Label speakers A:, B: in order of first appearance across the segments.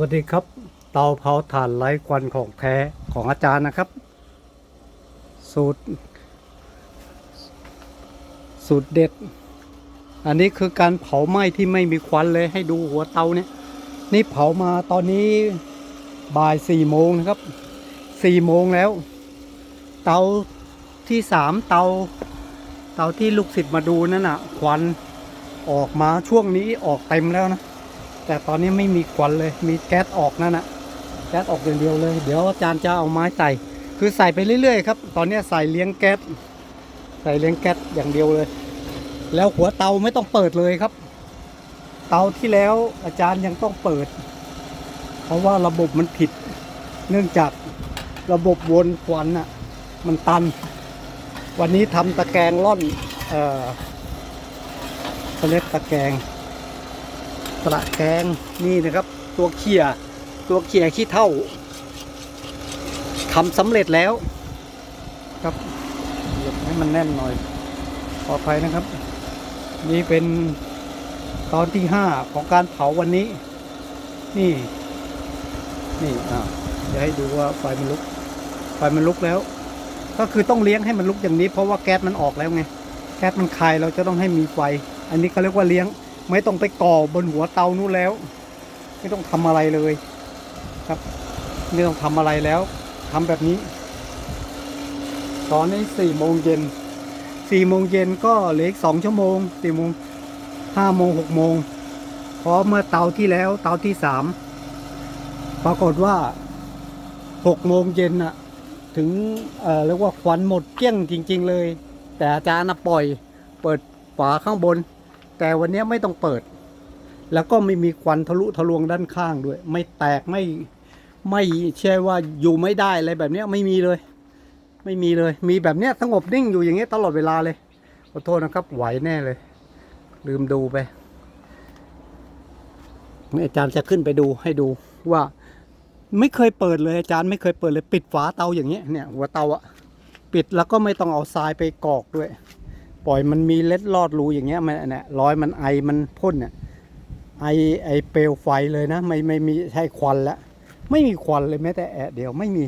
A: วัสดีครับ เตาเผาถ่านไร้ควันของแท้ของอาจารย์นะครับ สูตร สูตรเด็ด อันนี้คือการเผาไหม้ที่ไม่มีควันเลยให้ดูหัวเตาเนี่ย นี่เผามาตอนนี้บ่ายสี่โมงนะครับสี่โมงแล้ว เตาที่สามเตา เตาที่ลูกศิษย์มาดูนั่นน่ะควันออกมาช่วงนี้ออกเต็มแล้วนะ แต่ตอนนี้ไม่มีควันเลย มีแก๊สออกนั่นนะแก๊สออกอย่างเดียวเลย เดี๋ยวอาจารย์จะเอาไม้ใส่ คือใส่ไปเรื่อยๆครับ ตอนนี้ใส่เลี้ยงแก๊ส ใส่เลี้ยงแก๊สอย่างเดียวเลย แล้วหัวเตาไม่ต้องเปิดเลยครับ เตาที่แล้วอาจารย์ยังต้องเปิด เพราะว่าระบบมันผิด เนื่องจากระบบวนควันอะมันตัน วันนี้ทำตะแกรงร่อน เอ่อเขาเรียกตะแกรง ตะแกงนี่นะครับ ตัวเขี่ยตัวเขี่ยขี้เท่าทำสำเร็จแล้ว ครับหยียบให้มันแน่นหน่อยขออภัยนะครับ นี่เป็นตอนที่ห้าของการเผาวันนี้ นี่ นี่อ่าจะให้ดูว่าไฟมันลุก ไฟมันลุกแล้ว ก็คือต้องเลี้ยงให้มันลุกอย่างนี้ เพราะว่าแก๊สมันออกแล้วไง แก๊สมันคายเราจะต้องให้มีไฟ อันนี้เขาเรียกว่าเลี้ยง ไม่ต้องไปก่อบนหัวเตานู้นแล้ว ไม่ต้องทำอะไรเลยครับ ไม่ต้องทำอะไรแล้วทำแบบนี้ ตอนนี้สี่โมงเย็นสี่โมงเย็นก็เหลืออีกสองชั่วโมงสี่โมงห้าโมงหกโมงเพราะเมื่อเตาที่แล้วเตาที่สามปรากฏว่าหกโมงเย็นอะถึงเอ่อเรียกว่าควันหมดเกลี้ยงจริง ๆ เลย แต่อาจารย์ปล่อย เปิดฝาข้างบน แต่วันนี้ไม่ต้องเปิด แล้วก็ไม่มีควันทะลุทะลวงด้านข้างด้วย ไม่แตกไม่ไม่ใช่ว่าอยู่ไม่ได้อะไรแบบนี้ไม่มีเลย ไม่มีเลย มีแบบเนี้ยสงบนิ่งอยู่อย่างเงี้ยตลอดเวลาเลยขอโทษนะครับ ไหวแน่เลย ลืมดูไปอาจารย์จะขึ้นไปดูให้ดูว่า ไม่เคยเปิดเลยอาจารย์ไม่เคยเปิดเลย ปิดฝาเตาอย่างเงี้ยเนี่ยหัวเตาอะปิดแล้วก็ไม่ต้องเอาทรายไปกรอกด้วย ปล่อยมันมีเล็ดลอดรูอย่างเงี้ยมันเนี่ยร้อยมันไอมันพ่นเนี่ยไอไอเปลวไฟเลยนะ ไม่ไม่มีใช่ควันล้วไม่มีควันเลยแม้แต่แอะเดียวไม่มี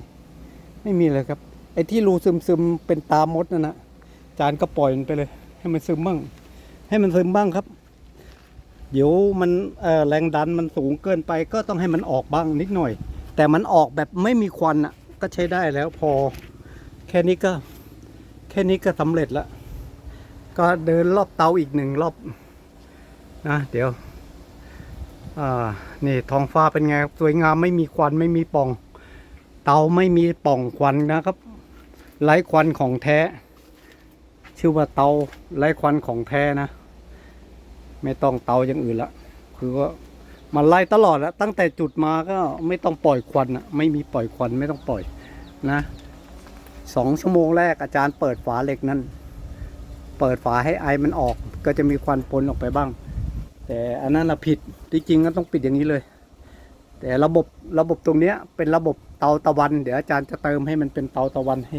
A: ไม่มีเลยครับไอที่รูซึมซึมเป็นตามดนั่นนะจานก็ปล่อยมันไปเลย ให้มันซึมบ้าง ให้มันซึมบ้างครับ เดี๋ยวมันเอ่อแรงดันมันสูงเกินไป ก็ต้องให้มันออกบ้างนิดหน่อย แต่มันออกแบบไม่มีควันอะ ก็ใช้ได้แล้วพอ แค่นี้ก็ แค่นี้ก็สำเร็จแล้ว ก็เดินรอบเตาอีกหนึ่งรอบนะเดี๋ยวอ่านี่ท้องฟ้าเป็นไงครับสวยงามไม่มีควันไม่มีป่อง เตาไม่มีป่องควันนะครับไร้ควันของแท้ ชื่อว่าเตาไร้ควันของแท้นะ ไม่ต้องเตาอย่างอื่นละคือว่ามันไล่ตลอดแล้วตั้งแต่จุดมาก็ไม่ต้องปล่อยควันอะไม่มีปล่อยควันไม่ต้องปล่อยนะสองชั่วโมงแรกอาจารย์เปิดฝาเหล็กนั้น เปิดฝาให้ไอมันออก ก็จะมีควันปนออกไปบ้าง แต่อันนั้นนะผิดที่จริงก็ต้องปิดอย่างนี้เลย แต่ระบบระบบตรงเนี้ยเป็นระบบเตาตะวัน เดี๋ยวอาจารย์จะเติมให้มันเป็นเตาตะวันให้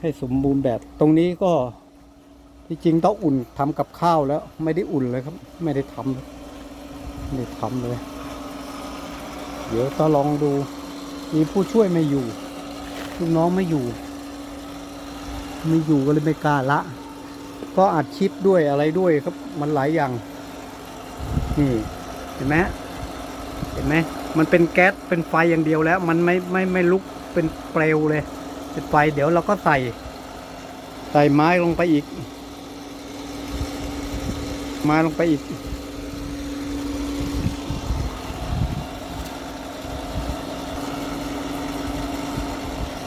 A: ให้สมบูรณ์แบบตรงนี้ก็ที่จริงต้องอุ่นทำกับข้าวแล้ว ไม่ได้อุ่นเลยครับ ไม่ได้ทำไม่ได้ทำเลย เดี๋ยวต้องลองดูมีผู้ช่วยไม่อยู่ลูกน้องไม่อยู่ ไม่อยู่ก็เลยไม่กล้าละ ก็อัดคลิปด้วยอะไรด้วยครับ มันหลายอย่าง นี่เห็นไหมเห็นไหมมันเป็นแก๊สเป็นไฟอย่างเดียวแล้ว มันไม่ไม่ไม่ลุกเป็นเปลวเลยเป็นไฟเดี๋ยวเราก็ใส่ ใส่ไม้ลงไปอีก ไม้ลงไปอีก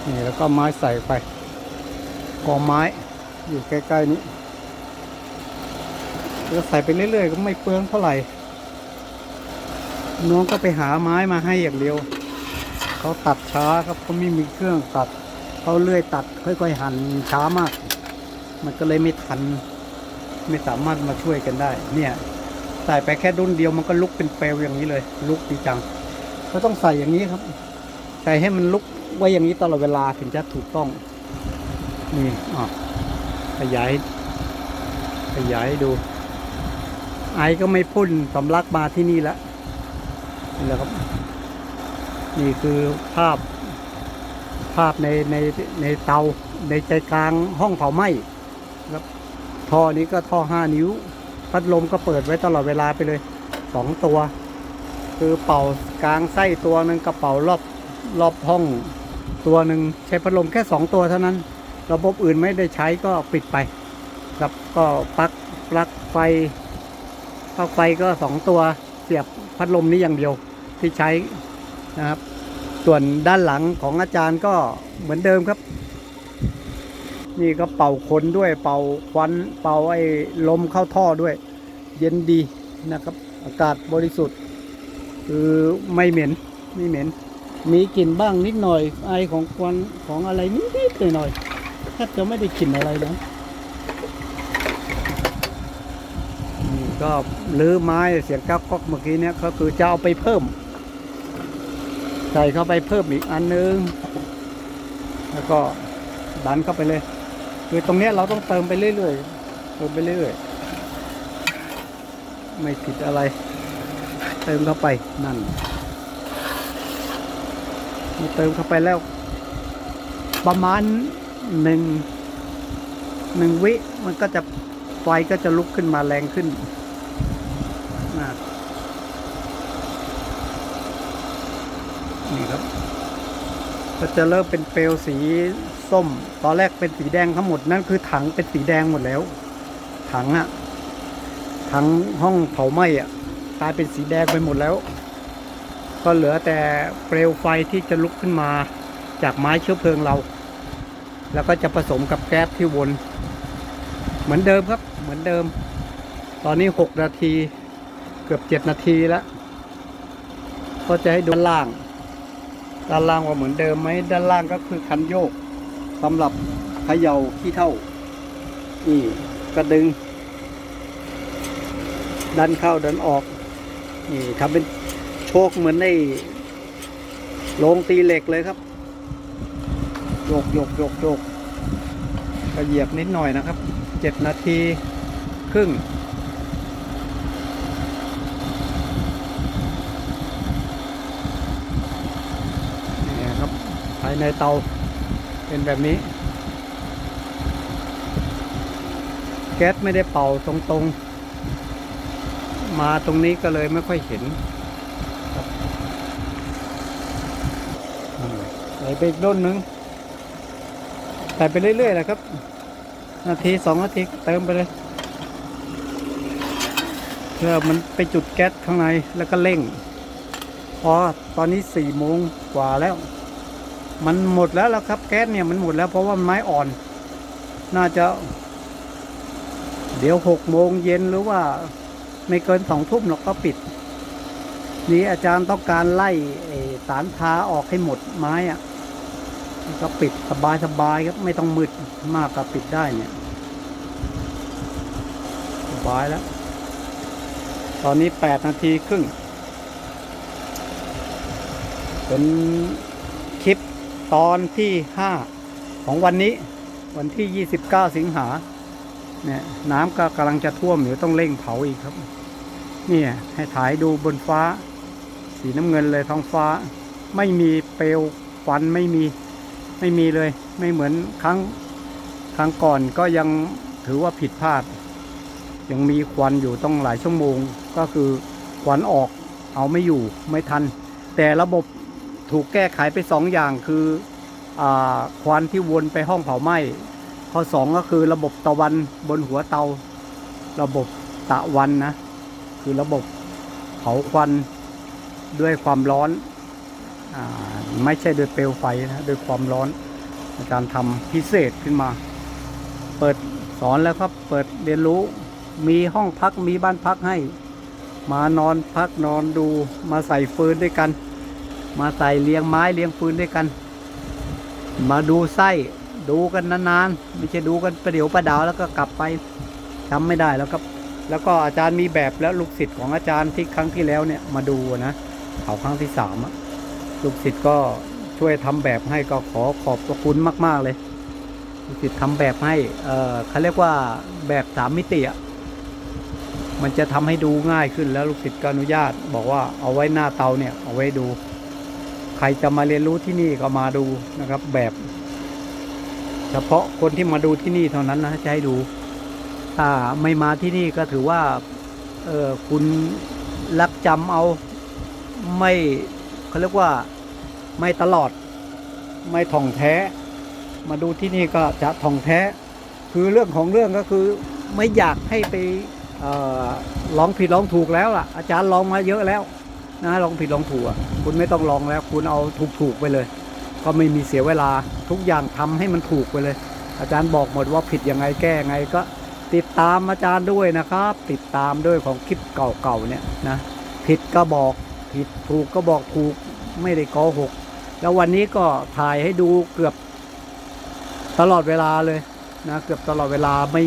A: นี่แล้วก็ไม้ใส่ไปกองไม้อยู่ใกล้ ๆ นี้ แล้วใส่ไปเรื่อยๆ ก็ไม่เปลืองเท่าไหร่ น้องก็ไปหาไม้มาให้อย่างเดียว เขาตัดช้าครับเขาไม่มีเครื่องตัด เขาเลื่อยตัดค่อยๆ หั่นช้ามาก มันก็เลยไม่ทัน ไม่สามารถมาช่วยกันได้ เนี่ย ใส่ไปแค่ดุนเดียวมันก็ลุกเป็นเปลวอย่างนี้เลย ลุกดีจัง ก็ต้องใส่อย่างนี้ครับ ใส่ให้มันลุกไว้อย่างนี้ตลอดเวลาถึงจะถูกต้อง นี่อะขยายขยายดู ไอก็ไม่พ่นสำลักมาที่นี่แล้วนี่แหละครับ นี่คือภาพ ภาพในในในเตาในใจกลางห้องเผาไหม้ครับท่อนี้ก็ท่อห้านิ้ว พัดลมก็เปิดไว้ตลอดเวลาไปเลยสองตัว คือเป่ากลางไส้ตัวหนึ่งกระเป๋ารอบรอบห้องตัวหนึ่งใช้พัดลมแค่สองตัวเท่านั้น ระบบอื่นไม่ได้ใช้ก็ปิดไป ครับก็ปลั๊กปลั๊กไฟ ปลั๊กไฟก็สองตัวเสียบพัดลมนี้อย่างเดียวที่ใช้นะครับ ส่วนด้านหลังของอาจารย์ก็เหมือนเดิมครับ นี่ก็เป่าขนด้วยเป่าควันเป่าไอ้ลมเข้าท่อด้วย เย็นดีนะครับ อากาศบริสุทธิ์ คือไม่เหม็นไม่เหม็น มีกลิ่นบ้างนิดหน่อยไอของควันของอะไรนิดๆหน่อยๆแทบจะไม่ได้กลิ่นอะไรนะ ก็ลื้อไม้เสียงก๊อกก๊อกเมื่อกี้เนี่ยก็คือจะเอาไปเพิ่ม ใส่เข้าไปเพิ่มอีกอันนึง แล้วก็ดันเข้าไปเลย คือตรงเนี้ยเราต้องเติมไปเรื่อยๆเติมไปเรื่อยๆไม่ผิดอะไร เติมเข้าไปนั่นเติมเข้าไปแล้ว ประมาณหนึ่งหนึ่งวิมันก็จะไฟก็จะลุกขึ้นมาแรงขึ้นนะนี่ครับ ก็จะเริ่มเป็นเปลวสีส้ม ตอนแรกเป็นสีแดงทั้งหมดนั่นคือถังเป็นสีแดงหมดแล้ว ถังอะถังห้องเผาไหม้อะกลายเป็นสีแดงไปหมดแล้ว ก็เหลือแต่เปลวไฟที่จะลุกขึ้นมาจากไม้เชื้อเพลิงเรา แล้วก็จะผสมกับแก๊สที่วน เหมือนเดิมครับ เหมือนเดิม ตอนนี้หกนาที เกือบเจ็ดนาทีแล้ว ก็จะให้ดูด้านล่าง ด้านล่างว่าเหมือนเดิมไหมด้านล่างก็คือคันโยกสำหรับเขย่าขี้เท่านี่ก็ดึง ดันเข้าดันออกนี่ทำเป็นโชคเหมือนในโรงตีเหล็กเลยครับโยกโยกโยกโยกก็เหยียบนิดหน่อยนะครับเจ็ดนาทีครึ่ง นี่ครับ ภายในเตาเป็นแบบนี้ แก๊สไม่ได้เป่าตรงๆ มาตรงนี้ก็เลยไม่ค่อยเห็นใส่ไปอีกด้นหนึ่งใส่ไปเรื่อยๆแหละครับ นาทีสองนาทีเติมไปเลยเพื่อมันไปจุดแก๊สข้างในแล้วก็เร่งพอตอนนี้สี่โมงกว่าแล้ว มันหมดแล้วแล้วครับแก๊สเนี่ยมันหมดแล้วเพราะว่าไม้อ่อน น่าจะ เดี๋ยวหกโมงเย็นหรือว่า ไม่เกินสองทุ่มหรอกก็ปิด นี่อาจารย์ต้องการไล่สารทาออกให้หมดไม้อะก็ปิดสบายสบายครับไม่ต้องมืดมากก็ปิดได้เนี่ยสบายแล้ว ตอนนี้แปดนาทีครึ่งเป็น ตอนที่ห้าของวันนี้วันที่ยี่สิบเก้าสิงหาเนี่ยน้ำก็กำลังจะท่วมเดี๋ยวต้องเร่งเผาอีกครับเนี่ยให้ถ่ายดูบนฟ้า สีน้ำเงินเลยท้องฟ้า ไม่มีเปลวควันไม่มีไม่มีเลย ไม่เหมือนครั้งครั้งก่อนก็ยังถือว่าผิดพลาด ยังมีควันอยู่ต้องหลายชั่วโมง ก็คือควันออกเอาไม่อยู่ไม่ทัน แต่ระบบ ถูกแก้ไขไปสองอย่างคืออควันที่วนไปห้องเผาไหม้ข้อสองก็คือระบบตะวันบนหัวเตา ระบบตะวันนะ คือระบบเผาควันด้วยความร้อนอไม่ใช่ด้วยเปลวไฟนะด้วยความร้อนในการทำพิเศษขึ้นมา เปิดสอนแล้วครับ เปิดเรียนรู้มีห้องพักมีบ้านพักให้ มานอนพักนอนดูมาใส่ฟืนด้วยกัน มาใส่เลี้ยงไม้เลี้ยงฟืนด้วยกัน มาดูไส้ดูกันนานๆไม่ใช่ดูกันประเดี๋ยวประดาวแล้วก็กลับไปจำไม่ได้แล้วครับ แล้วก็อาจารย์มีแบบแล้วลูกศิษย์ของอาจารย์ที่ครั้งที่แล้วเนี่ยมาดูนะเขาครั้งที่สามลูกศิษย์ก็ช่วยทำแบบให้ก็ขอขอบพระคุณมาก ๆ เลยลูกศิษย์ทำแบบให้เออเขาเรียกว่าแบบสามมิติอะมันจะทำให้ดูง่ายขึ้นแล้วลูกศิษย์ก็อนุญาต บอกว่าเอาไว้หน้าเตาเนี่ยเอาไว้ดู รจะมาเรียนรู้ที่นี่ก็มาดูนะครับ แบบ เฉพาะคนที่มาดูที่นี่เท่านั้นนะจะให้ดู ถ้าไม่มาที่นี่ก็ถือว่าเออคุณรักจำเอาไม่เขาเรียกว่าไม่ตลอด ไม่ท่องแท้ มาดูที่นี่ก็จะท่องแท้ คือเรื่องของเรื่องก็คือไม่อยากให้ไปเออร้องผิดร้องถูกแล้วล่ะ อาจารย์ลองมาเยอะแล้ว นะลองผิดลองถูกอะคุณไม่ต้องลองแล้ว คุณเอาถูกถูกๆไปเลย ก็ไม่มีเสียเวลาทุกอย่างทำให้มันถูกไปเลย อาจารย์บอกหมดว่าผิดยังไงแก้ยังไงก็ติดตามอาจารย์ด้วยนะครับ ติดตามด้วยของคลิปเก่าๆเนี่ยนะผิดก็บอกผิดถูกก็บอกถูกไม่ได้โกหกแล้ววันนี้ก็ถ่ายให้ดูเกือบตลอดเวลาเลยนะเกือบตลอดเวลาไม่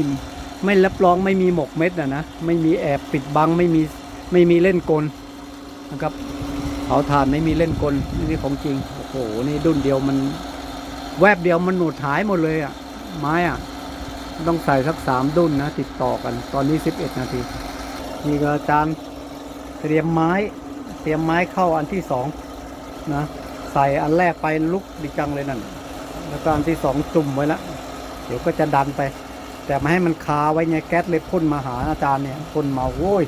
A: ไม่รับรองไม่มีหมกเม็ดนะนะไม่มีแอบปิดบังไม่มีไม่มีเล่นกล นะครับเผาถ่านไม่มีเล่นกลนี่ของจริงโอ้โหนี่ดุนเดียวมัน แวบเดียวมันหนุดหายหมดเลยอะ ไม้อะ ต้องใส่สักสามดุนนะติดต่อกัน ตอนนี้สิบเอ็ดนาทีนี่ก็อาจารย์เตรียมไม้ เตรียมไม้เข้าอันที่สองนะใส่อันแรกไปลุกดีจังเลยนั่น แล้วก็อันที่สองจุ่มไว้แล้วเดี๋ยวก็จะดันไป แต่ไม่ให้มันคาไว้ไงแก๊สเลยพ่นมาหาอาจารย์เนี่ยพ่นมาโว้ย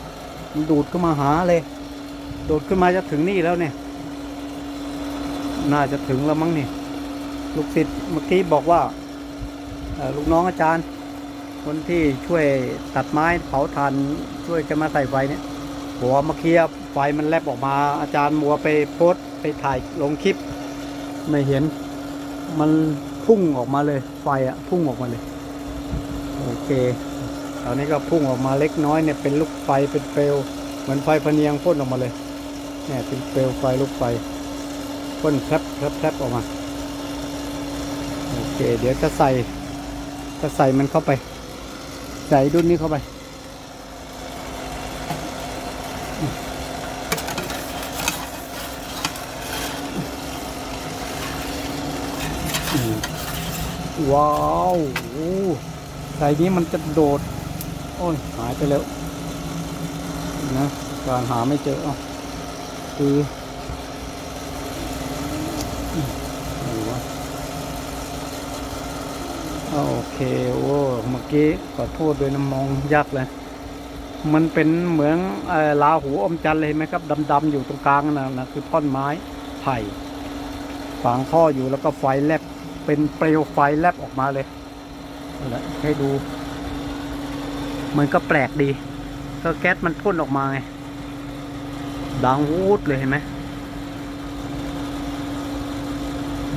A: มันดูดขึ้นมาหาเลย โดดขึ้นมาจะถึงนี่แล้วเนี่ย น่าจะถึงแล้วมั้งนี่ ลูกศิษย์เมื่อกี้บอกว่าลูกน้องอาจารย์ คนที่ช่วยตัดไม้เผาถ่านช่วยจะมาใส่ไฟเนี่ยหัวมื่อกี้ไฟมันแลบออกมา อาจารย์มัวไปโพสไปถ่ายลงคลิป ไม่เห็น มันพุ่งออกมาเลย ไฟอะพุ่งออกมาเลย โอเคตอนนี้ก็พุ่งออกมาเล็กน้อยเนี่ยเป็นลูกไฟเป็นเปลวเหมือนไฟพเนียงพ่นออกมาเลย เนี่ยเป็นเปลวไฟลูกไฟพ่นแพรบแพรบแพรบออกมา โอเค เดี๋ยวจะใส่จะใส่มันเข้าไป ใส่ดุนนี้เข้าไป ว้าวโอ้ใส่นี้มันจะโดด โอ้ย หายไปแล้วนะการหาไม่เจออ คือโอเคโอ้เมื่อกี้ขอโทษด้วยนะมองยากเลยมันเป็นเหมือนลาหูอมจันเลยไหมครับดำๆอยู่ตรงกลางนะนะคือท่อนไม้ไผ่ฝังท่ออยู่แล้วก็ไฟแลบเป็นเปลวไฟแลบออกมาเลยนั่นแหละให้ดู มันก็แปลกดี ก็แก๊สมันพ่นออกมาไง ดังวูดเลยเห็นไหม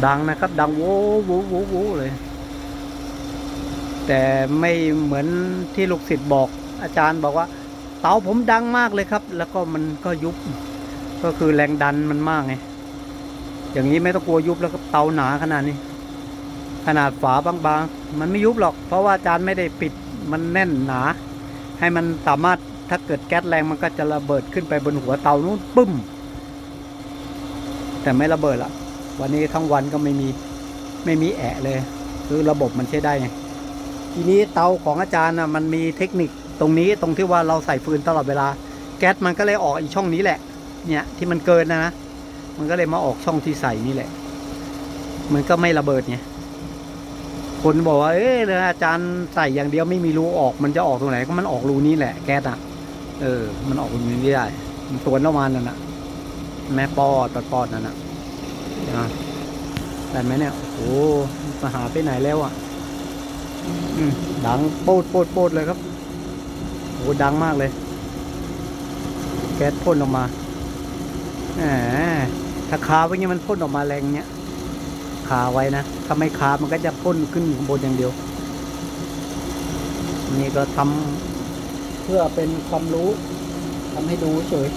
A: ดังนะครับ ดังโว้โว้โว้โว้เลย แต่ไม่เหมือนที่ลูกศิษย์บอก อาจารย์บอกว่า เตาผมดังมากเลยครับ แล้วก็มันก็ยุบ ก็คือแรงดันมันมากไงอย่างนี้ไม่ต้องกลัวยุบแล้วก็เตาหนาขนาดนี้ ขนาดฝาบางๆ มันไม่ยุบหรอก เพราะว่าอาจารย์ไม่ได้ปิดมันแน่นหนา ให้มันสามารถ ถ้าเกิดแก๊สแรงมันก็จะระเบิดขึ้นไปบนหัวเตานู้นปึ้ม แต่ไม่ระเบิดละวันนี้ทั้งวันก็ไม่มีไม่มีแอะเลย คือระบบมันใช้ได้ไงทีนี้เตาของอาจารย์นะมันมีเทคนิคตรงนี้ตรงที่ว่าเราใส่ฟืนตลอดเวลา แก๊สมันก็เลยออกอีกช่องนี้แหละ เนี่ยที่มันเกินนะนะมันก็เลยมาออกช่องที่ใส่นี่แหละ มันก็ไม่ระเบิดไงคนบอกว่าเอ๊ะแล้วอาจารย์ใส่อย่างเดียวไม่มีรูออกมันจะออกตรงไหนก็มันออกรูนี้แหละแก๊สอะ เออ มันออกรูนี้ไม่ได้ มันตัวนออกมานั่นนะแม่ปอดปอดปอดนั่นนะอะได้ไหมเนี่ย โอ้มาหาไปไหนแล้วอะดังโปดโปดโปดเลยครับโอ้ดังมากเลย แก๊สพ่นออกมาแหมถ้าคาไว้เงี้ยมันพ่นออกมาแรงเงี้ยคาไว้นะถ้าไม่คามันก็จะพ่นขึ้นข้างบนอย่างเดียว นี่ก็ทำเพื่อเป็นความรู้ทำให้ดูเฉย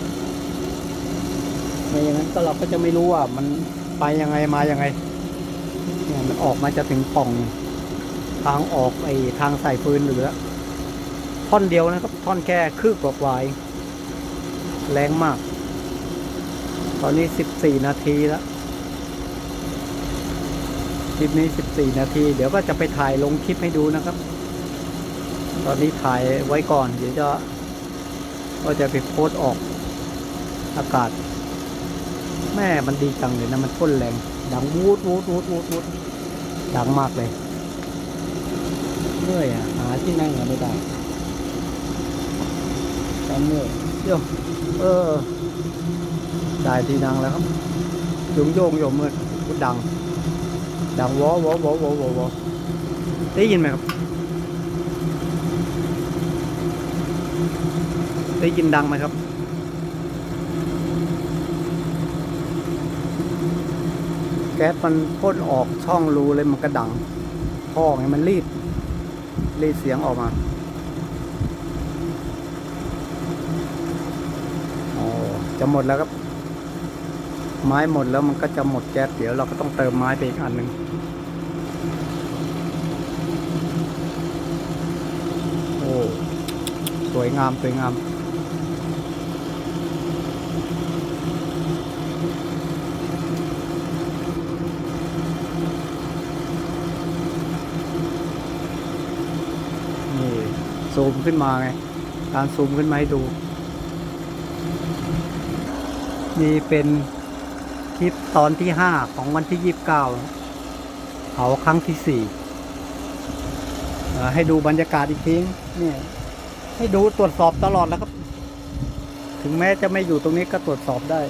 A: ไม่อย่างนั้นก็เราก็จะไม่รู้ว่ามันไปยังไงมายังไงเนี่ยมันออกมาจะถึงป่องทางออกไอทางใส่ฟืนเหลือ ท่อนเดียวนะครับ ท่อนแค่คืบกว่าๆเองแรงมาก ตอนนี้สิบสี่นาทีแล้วคลิปนี้สิบสี่นาที เดี๋ยวก็จะไปถ่ายลงคลิปให้ดูนะครับ ตอนนี้ถ่ายไว้ก่อน เดี๋ยวจะก็จะไปโพสต์ออกอากาศ แม่มันดีจังเลยนะ มันพ่นแรง ดังวูดวูดวูดวูดวูดดังมากเลยเมื่อยอะ หาที่นั่งก็ไม่ได้ตอนเมื่อยโยเออ ได้ที่นั่งแล้วครับโยงโยงโยงมืดพูดดัง ดังวอวอวอวอวอวอได้ยินไหมครับ ได้ยินดังไหมครับ แก๊สมันพ่นออกช่องรูเลยมันกระดังท่อไงมันรีดรีดเสียงออกมาโอ้จะหมดแล้วครับ ไม้หมดแล้วมันก็จะหมดแก๊สเดี๋ยวเราก็ต้องเติมไม้ไปอีกอันหนึ่งโอ้สวยงามสวยงาม นี่ ซูมขึ้นมาไง การซูมขึ้นมาให้ดู นี่เป็นคลิปตอนที่ห้าของวันที่ยี่สิบเก้าเผาครั้งที่สี่ให้ดูบรรยากาศอีกทีเนี่ยให้ดูตรวจสอบตลอดแล้วครับ ถึงแม้จะไม่อยู่ตรงนี้ก็ตรวจสอบได้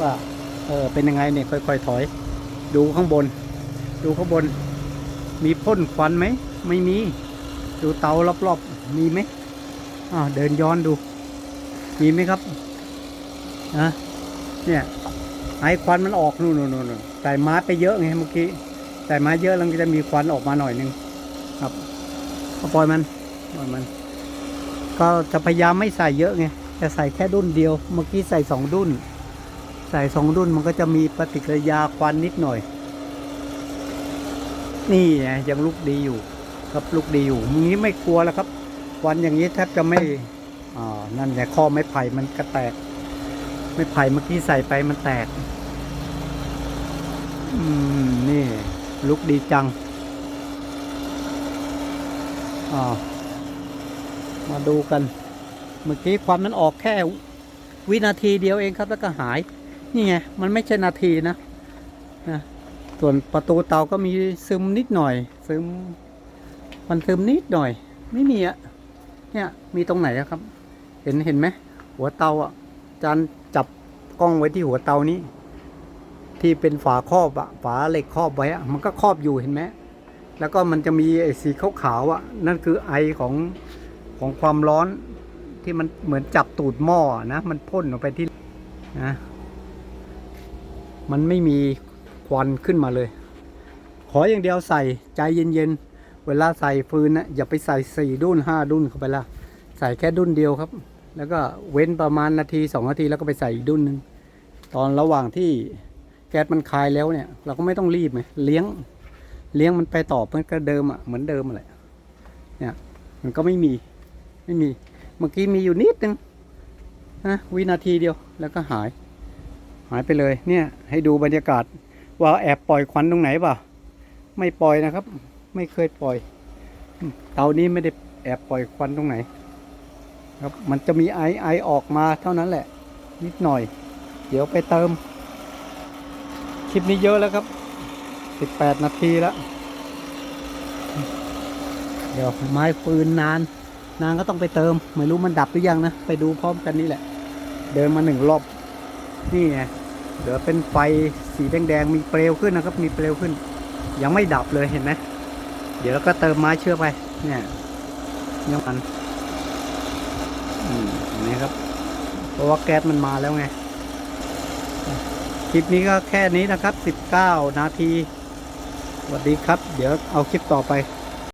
A: ว่า เออเป็นยังไงเนี่ยค่อย ๆ ถอย ดูข้างบน ดูข้างบน มีพ่นควันไหม ไม่มี ดูเตารอบๆ มีไหมอ้าวเดินย้อนดู มีไหมครับนะเนี่ยไอควันมันออกนู่นนู่นนู่นใส่ไม้ไปเยอะไงเมื่อกี้ใส่ไม้เยอะแล้วมันจะมีควันออกมาหน่อยนึงครับก็ปล่อยมันปล่อยมัน ก็จะพยายามไม่ใส่เยอะไงจะใส่แค่ดุนเดียว เมื่อกี้ใส่สองดุนใส่สองดุนมันก็จะมีปฏิกิริยาควันนิดหน่อย นี่ไงยังลุกดีอยู่ ครับลุกดีอยู่นี้ไม่กลัวแล้วครับ วันอย่างนี้แทบจะไม่อ่านั่นแหละข้อไม้ไผ่มันก็แตก ไม้ไผ่เมื่อกี้ใส่ไปมันแตก อืม นี่ลุกดีจังอ่ามาดูกัน เมื่อกี้ควันมันออกแค่วินาทีเดียวเองครับแล้วก็หาย นี่ไง มันไม่ใช่นาทีนะนะส่วนประตูเตาก็มีซึมนิดหน่อย ซึม มันซึมนิดหน่อย ไม่มีอะ เนี่ยมีตรงไหนครับ เห็นเห็นไหมหัวเตาอะจานจับกล้องไว้ที่หัวเตานี้ ที่เป็นฝาครอบอะฝาเหล็กครอบไว้อะมันก็ครอบอยู่เห็นไหมแล้วก็มันจะมีไอ้สีขาวๆอะนั่นคือไอของของความร้อนที่มันเหมือนจับตูดหม้อนะ มันพ่นออกไปที่นะมันไม่มีควันขึ้นมาเลย ขออย่างเดียวใส่ใจเย็นๆ เวลาใส่ฟืนนะอย่าไปใส่สี่ดุนห้าดุนเข้าไปละใส่แค่ดุนเดียวครับ แล้วก็เว้นประมาณนาทีสองนาทีแล้วก็ไปใส่อีกดุนหนึ่งตอนระหว่างที่แก๊สมันคายแล้วเนี่ย เราก็ไม่ต้องรีบไงเลี้ยงเลี้ยงมันไปต่อมันก็เดิมอะเหมือนเดิมแหละเนี่ยมันก็ไม่มีไม่มีเมื่อกี้มีอยู่นิดนึงนะวินาทีเดียวแล้วก็หาย หายไปเลยเนี่ยให้ดูบรรยากาศว่าแอบปล่อยควันตรงไหนเปล่าไม่ปล่อยนะครับ ไม่เคยปล่อย เตานี้ไม่ได้แอบปล่อยควันตรงไหน ครับมันจะมีไอไอออกมาเท่านั้นแหละ นิดหน่อย เดี๋ยวไปเติม คลิปนี้เยอะแล้วครับ 18 นาทีแล้ว เดี๋ยวไม้ฟืนนาน นานก็ต้องไปเติม ไม่รู้มันดับหรือยังนะ ไปดูพร้อมกันนี่แหละ เดินมาหนึ่งรอบ นี่ไงเหลือเป็นไฟสีแดงๆ มีเปลวขึ้นนะครับ มีเปลวขึ้น ยังไม่ดับเลยเห็นไหม เดี๋ยวเราก็เติมไม้เชื่อไป เนี่ยยังมันอืมเห็นไหมครับ เพราะว่าแก๊สมันมาแล้วไง คลิปนี้ก็แค่นี้นะครับ 19 นาทีสวัสดีครับ เดี๋ยวเอาคลิปต่อไป